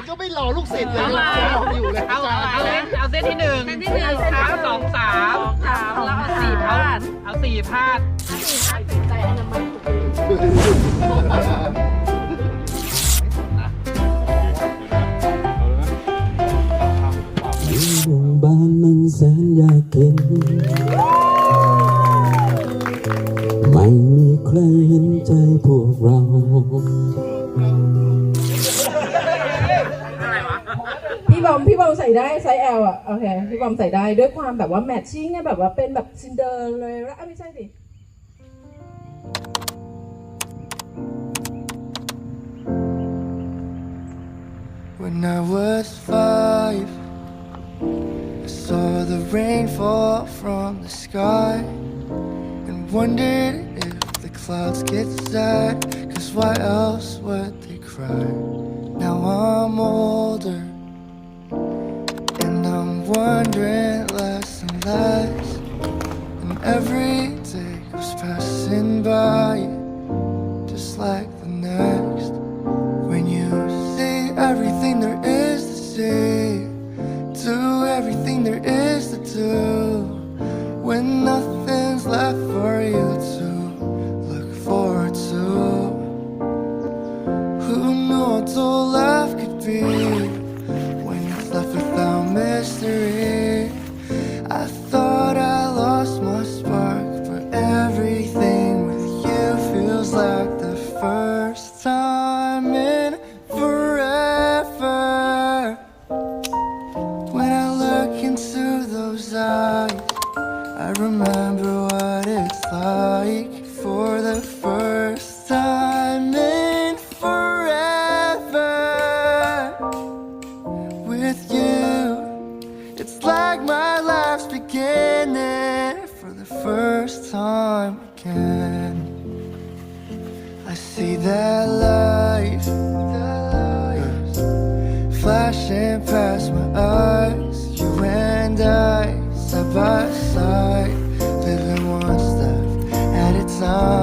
มันก็ไม่รอลูกศิษย์เลยเอามาอยู่เลยเอาเอาเอาเอาเส้นที่หนึ่งเส้นที่หนึ่งเท้าสองสามสามแล้วเอาสี่พาดเอาสี่พาดใจอนามัยดวงบานมันแสนยากเข็นไม่มีใครเห็น อมพี่บอมใส่ได้ไซส์ L อ่ะโอเคพี่บอมใส่ได้ด้วยความแบบว่าแมทชิ่งเนี่ยแบบว่าเป็นแบบซินเดอร์เลยแล้วไม่ใช่สิ When I was five, I saw the rain fall from the sky and wondered if the clouds get sad. Cause why else would they cry? Now I'm older and I'm wondering less and less. And every day goes passing by and I, side by side, living one step at a time,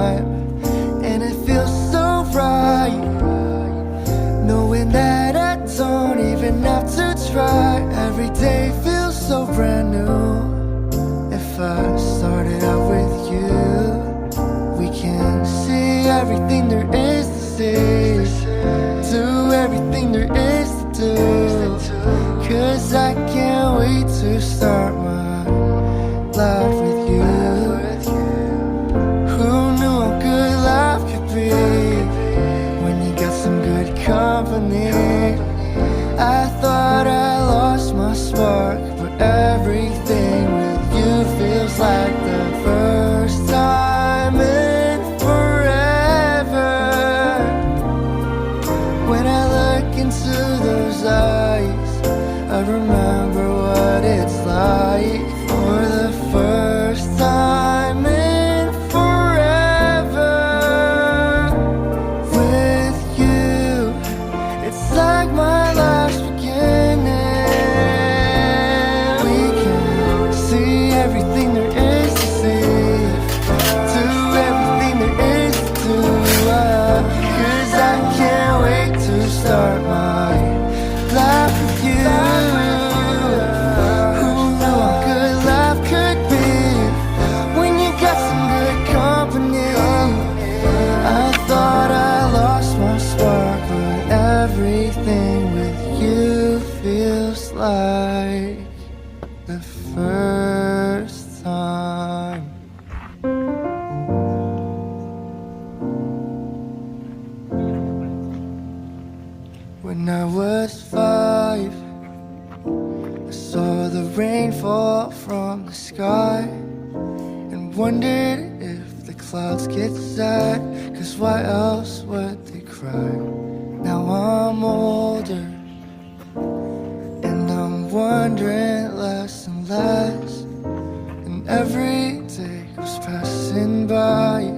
passing by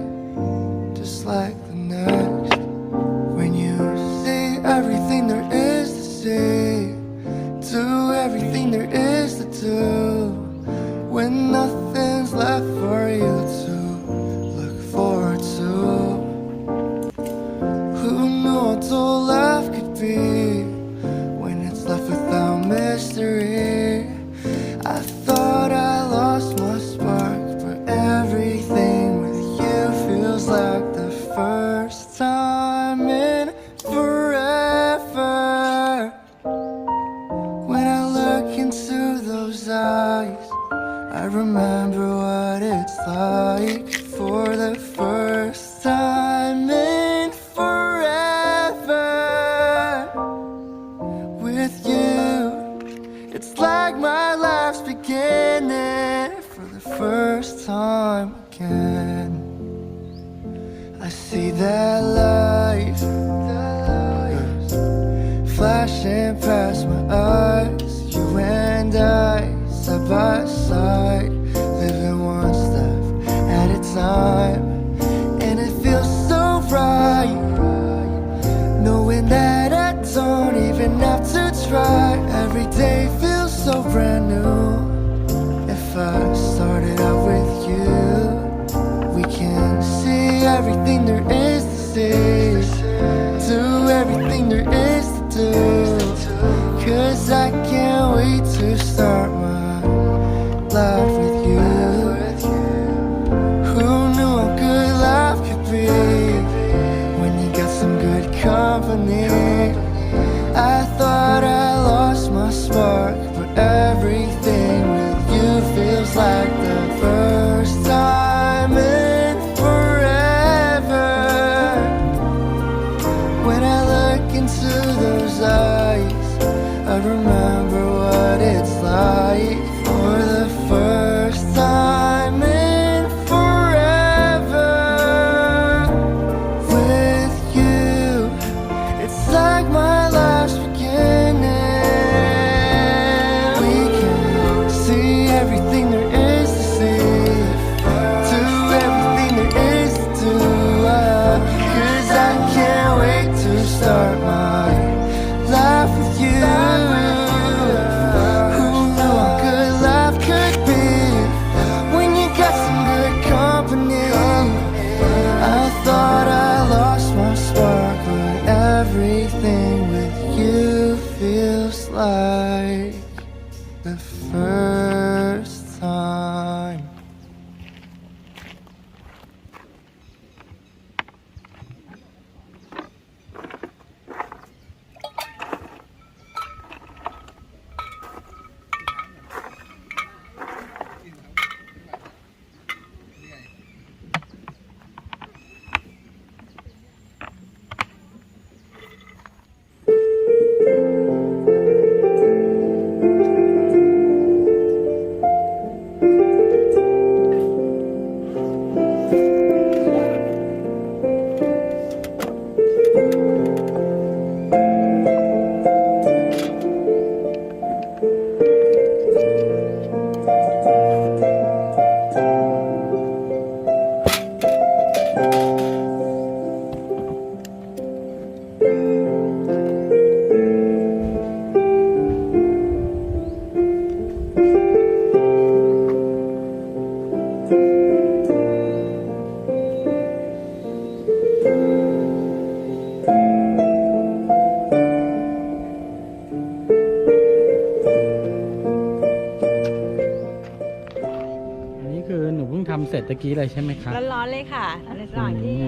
ตะกี้เลยใช่ไหมครับ ร้อนๆเลยค่ะระหว่างที่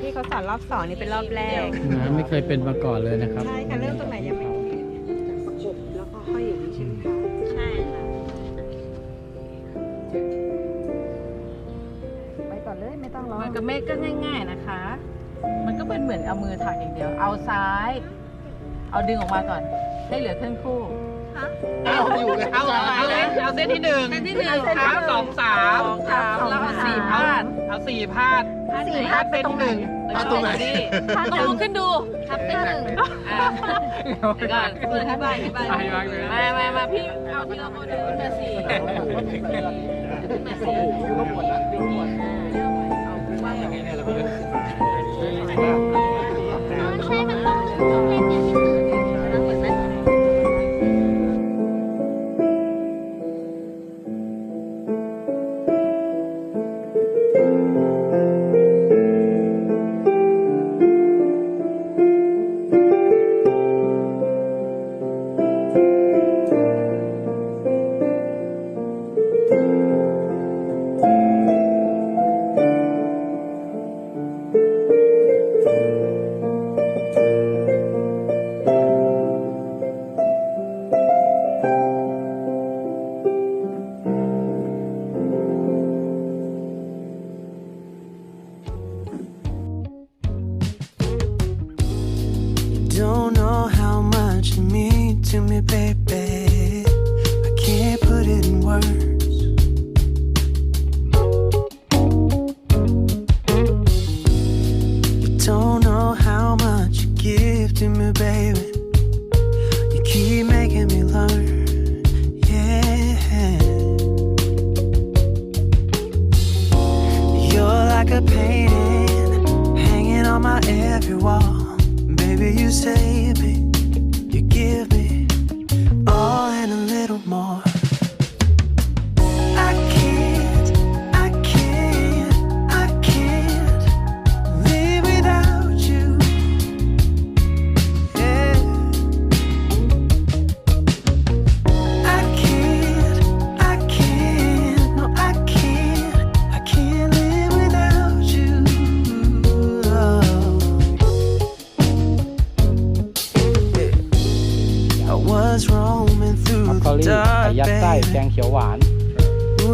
ที่เขาสอนรอบสองนี่เป็นรอบแรก นะไม่เคยเป็นมาก่อนเลยนะครับใช่ค่ะเริ่มตรงไหนยังไม่รู้แล้วก็ห้อยอย่างนี้ใช่ไหมคะใช่ค่ะ ไปก่อนเลยไม่ต้องรอมันก็ไม่ก็ง่าย ๆนะคะ มันก็เป็นเหมือนเอามือถักอย่างเดียว เอาซ้าย เอาดึงออกมาก่อน ให้เหลือครึ่งคู่ เอาอยู่เลยเอาเอาเลยเอาเส้นที่หนึ่งเส้นที่หนึ่งครับสองสามสองสามแล้วเอาสี่พาดเอาสี่พาดสี่พาดเส้นที่หนึ่งเอาตรงไหนดิต้องลุกขึ้นดูทับเส้นหนึ่งอ่าเดี๋ยวก่อนเปิดให้บ้านให้บ้านมามามาพี่เอาทีละคนขึ้นมาสี่ขึ้นมาสี่ใ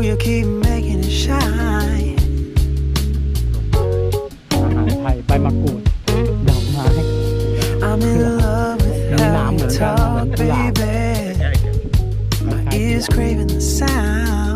you keep making it shine. อาหารไทยใบมะกรูดดอกไม้ I'm in love with Những how nam you nữa, nam talk, nữa, cứ làm. baby. คล้ายๆ Ears กุหลาบ craving the sound.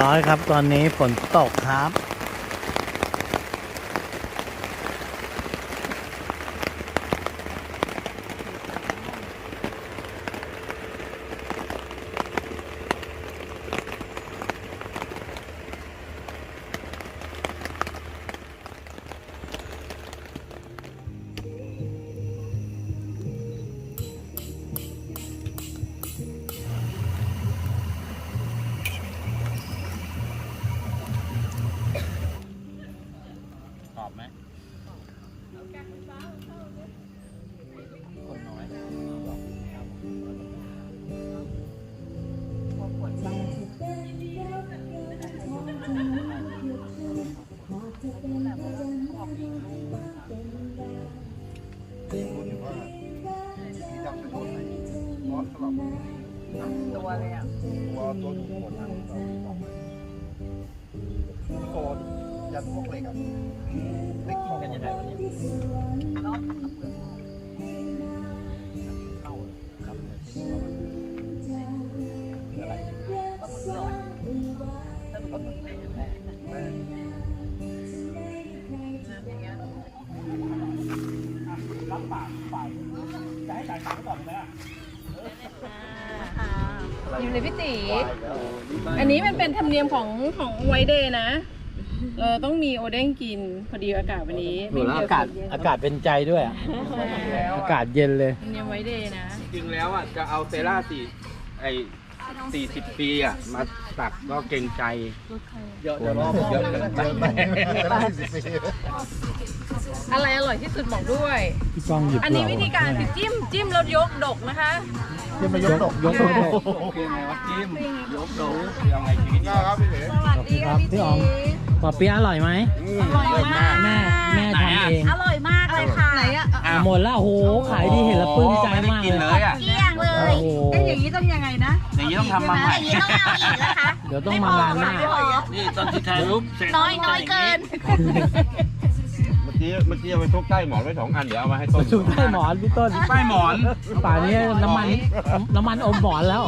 ร้อยครับ ตอนนี้ฝนตกครับ อบไหมคนน้อย เลยพี่ตีอันนี้มันเป็นธรรมเนียมของของไวเดย์นะเราต้องมีโอเด้งกินพอดีอากาศวันนี้ดูแล้วไม่มีอากาศเย็นอากาศเป็นใจด้วยอะอากาศเย็นเลยธรรมเนียมไวเดย์นะ จริงแล้วอะจะเอาเซร่าสี่ไอสี่สิบปีอะมาตักก็เกรงใจ เยอะเดี๋ยวรอเยอะเกินไปได้สิบปี อะไรอร่อยที่สุดบอกด้วย พี่ก้องหยิบอันนี้เราวิธีการคือจิ้มจิ้มแล้วยกดกนะคะยังไม่ยกตกยกยกยกคือไงวะจิ้มยกโดยังไงชีวิตครับพี่เอ๋สวัสดีค่ะพี่พี่ตีอ๋องปอเปี๊ยะอร่อยไหมอร่อยมาก แม่แม่ทำเองอร่อยมากเลยค่ะไหนอะอะหมดแล้วโอ้โหขายดีเห็นแล้วปลื้มใจมากกิเลนยเลยอะเกลี้ยงเลยโอ้โหได้อย่างอย่างนี้ต้องยังไงนะอย่างนี้ต้องทำมาใหม่อย่างนี้ต้องเอาอีกนะคะ เดี๋ยวต้องมางานหน้า ไม่พอนี่ตอนที่ถ่ายรูปเสร็จน้อยน้อยเกินเมื่อ กี้เมื่อกี้เอาไปทุกใต้หมอนไว้สองอันเดี๋ยวเอามาให้ต้นชุดใต้หมอนพี่ต้นใต้หมอนป่านนี้น้ำมันน้ำมันอมหมอนแล้ว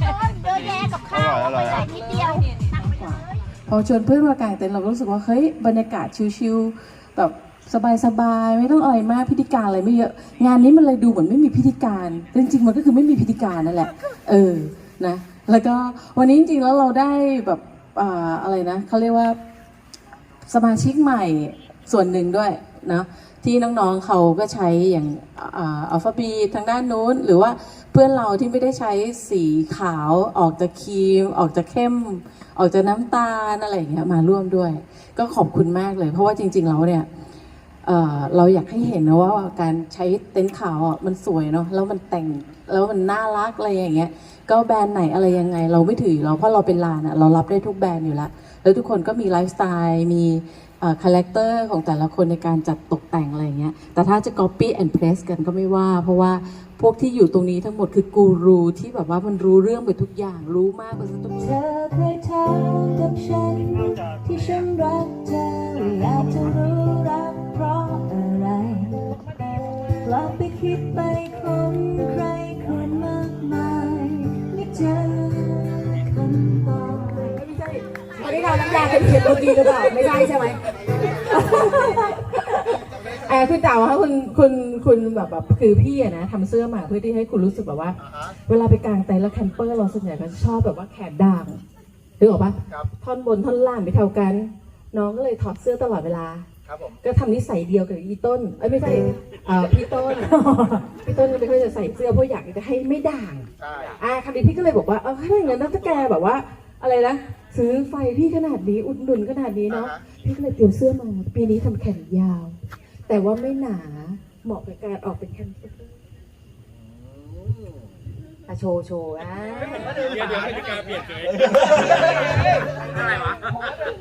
เยอะแยะกับข้าวอร่อยอร่อยใส่นิดเดียวตักไปเลยพอชวนเพื่อนมากางเต็นท์เราก็รู้สึกว่าเฮ้ยบรรยากาศชิลๆแบบสบายๆไม่ต้องอะไรมากพิธีการอะไรไม่เยอะ งานนี้มันเลยดูเหมือนไม่มีพิธีการแต่จริงๆมันก็คือไม่มีพิธีการนั่นแหละ เออนะแล้วก็วันนี้จริงๆแล้วเราได้แบบอ่าอะไรนะเขาเรียกว่าสมาชิกใหม่ ส่วนหนึ่งด้วยนะที่น้องๆเขาก็ใช้อย่างอัลฟาบีทางด้านนู้น หรือว่าเพื่อนเราที่ไม่ได้ใช้สีขาวออกจากครีม ออกจากเข้ม ออกจากน้ำตาลอะไรอย่างเงี้ยมาร่วมด้วย ก็ขอบคุณมากเลย เพราะว่าจริง ๆ แล้วเนี่ยเเราอยากให้เห็นนะว่าการใช้เต็นท์ขาวอะมันสวยเนาะแล้วมันแต่งแล้วมันน่ารักอะไรอย่างเงี้ยก็แบรนด์ไหนอะไรยังไง เราไม่ถือเราเพราะเราเป็นลานอะเรารับได้ทุกแบรนด์อยู่แล้วแล้วทุกคนก็มีไลฟ์สไตล์มี คาแรคเตอร์ของแต่ละคนในการจัดตกแต่งอะไรเงี้ย แต่ถ้าจะ copy and paste กันก็ไม่ว่า เพราะว่าพวกที่อยู่ตรงนี้ทั้งหมดคือกูรูที่แบบว่ามันรู้เรื่องไปทุกอย่าง รู้มากกว่าทุกเธอเคยถามกับฉันที่ฉันรักเธออยากจะรู้รักเพราะอะไรกลองไปคิดไป เราน้ำยาเป็นเขียนตัวดีหรือเปล่าไม่ได้ใช่ไหมอ่าคุณเต๋าคะคุณคุณคุณแบบแบบคือพี่อะนะทำเสื้อมาเพื่อที่ให้คุณรู้สึกแบบว่า เวลาไปกางเต็นท์แล้วแคมเปอร์เราส่วนใหญ่ก็จะชอบแบบว่าแขนด่างนึกออกปะครับ ท่อนบนท่อนล่างไม่เท่ากัน น้องก็เลยถอดเสื้อตลอดเวลา ครับผม ก็ทำนิสัยเดียวกับอีต้นเอ้ยไม่ใช่อ่าพี่ต้น พี่ต้นก็ไม่ค่อยจะใส่เสื้อเพราะอยากจะให้ไม่ด่าง ใช่ อ่าคราวนี้พี่ก็เลยบอกว่าเออถ้าอย่างนั้นถ้าแกแบบว่าอะไรนะ ซื้อไฟพี่ขนาดนี้อุดหนุนขนาดนี้เนาะพี่ก็เลยเตรียมเสื้อมา ปีนี้ทำแขนยาว แต่ว่าไม่หนาเหมาะกับการออกเป็นแคมเปญอะโชว์โชว์อะ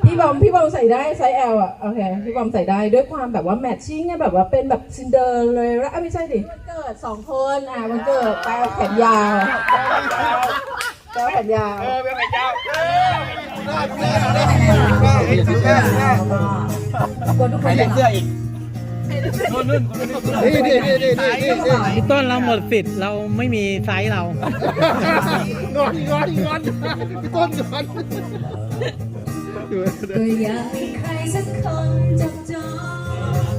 พี่บอมพี่บอมใส่ได้ไซส์ L อะโอเคพี่บอมใส่ได้ด้วยความแบบว่าแมทชิ่งเนี่ยแบบว่าเป็นแบบซินเดอร์เลยอะไม่ใช่ดิวันเกิดสองคนอะวันเกิดไปเอาแขนยาวไปเอาแขนยาว เออเป็นไงเจ้า ใครเล่นเสื้ออีกนี่นี่นี่นี่นี่นี่ต้นเราหมดสิทธิ์เราไม่มีไซส์เรา งอนงอนงอนพี่ต้นงอนก็อยากให้ใครสักคนจับจอง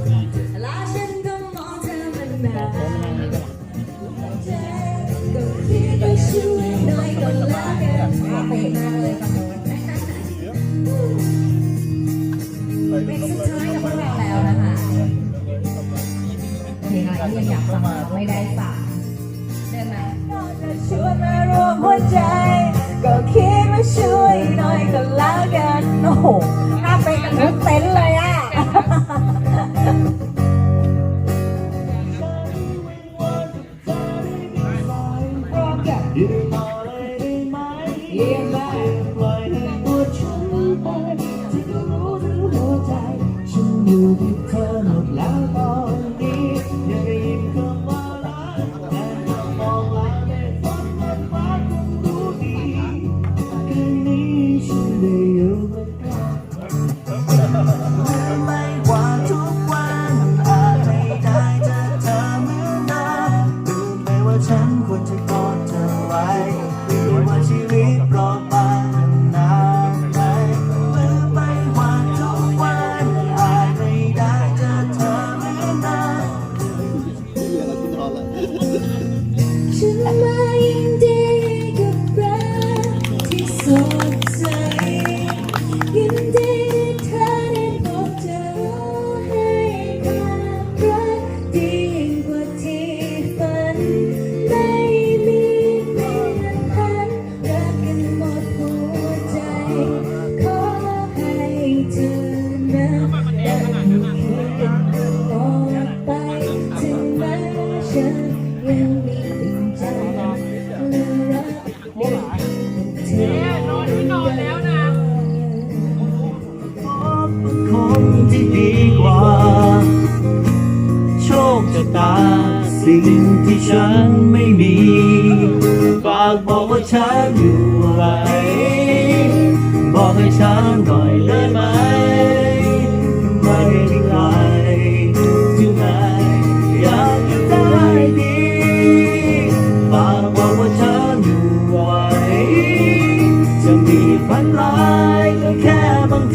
และฉันก็มองเธอมันนาน อะไรที่ยังอยากฟังแล้วไม่ได้ฟังเดินมาชวนมารวมหัวใจ ก็คิดว่าช่วยหน่อยก็แล้วกันโอ้โห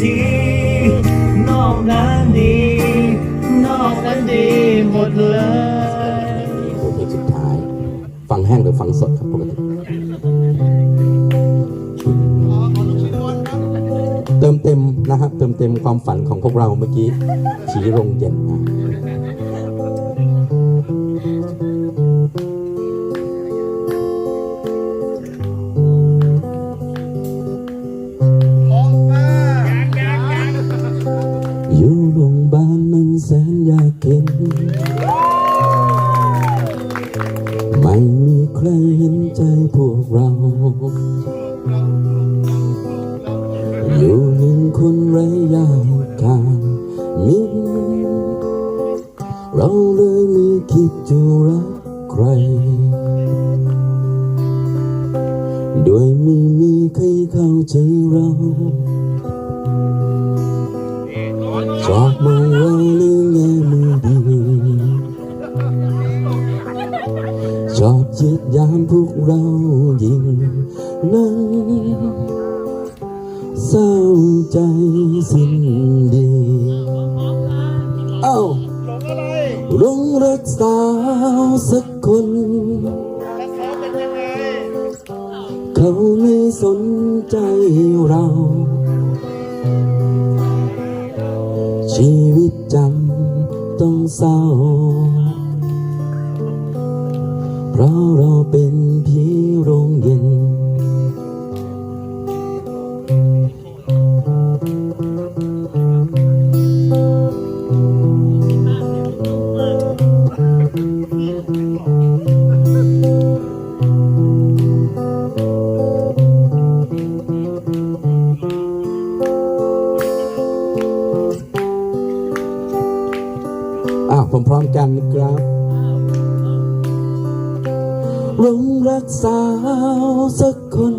ทีนอกนั้นดี นอกนั้นดีหมดเลยโอเพลงสุดท้าย ฟังแห้งหรือฟังสดครับปกติเติมเต็มนะครับเติมเต็มความฝันของพวกเราเมื่อกี้ผีโรงเย็นนะ ชีวิตจำต้องเศร้า เพราะเราเป็นผีโรงเย็น พร้อมกันครับลงรักสาวสักคน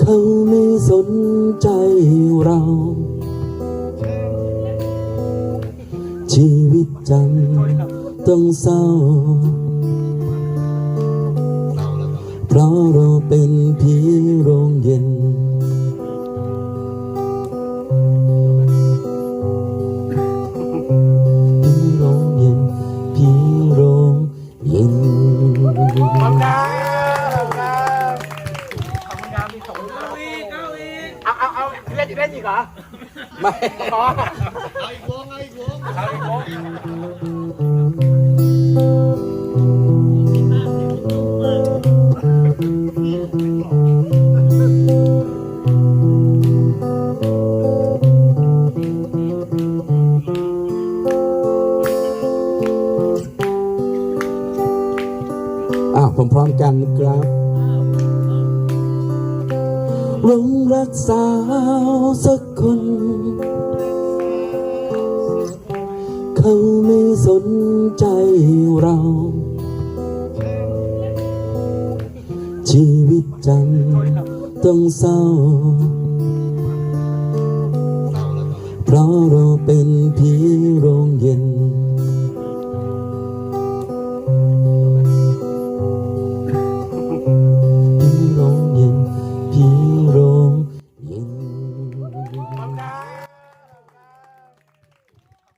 เขาไม่สนใจเรา ชีวิตจำต้องเศร้า เพราะเราเป็นผีโรงเย็น เอาเล่นอีกเล่นอีกเหรอไม่อ๋ออะผมพร้อมกันนะครับ หลงรักสาวสักคน เขาไม่สนใจเรา ชีวิตจำต้องเศร้า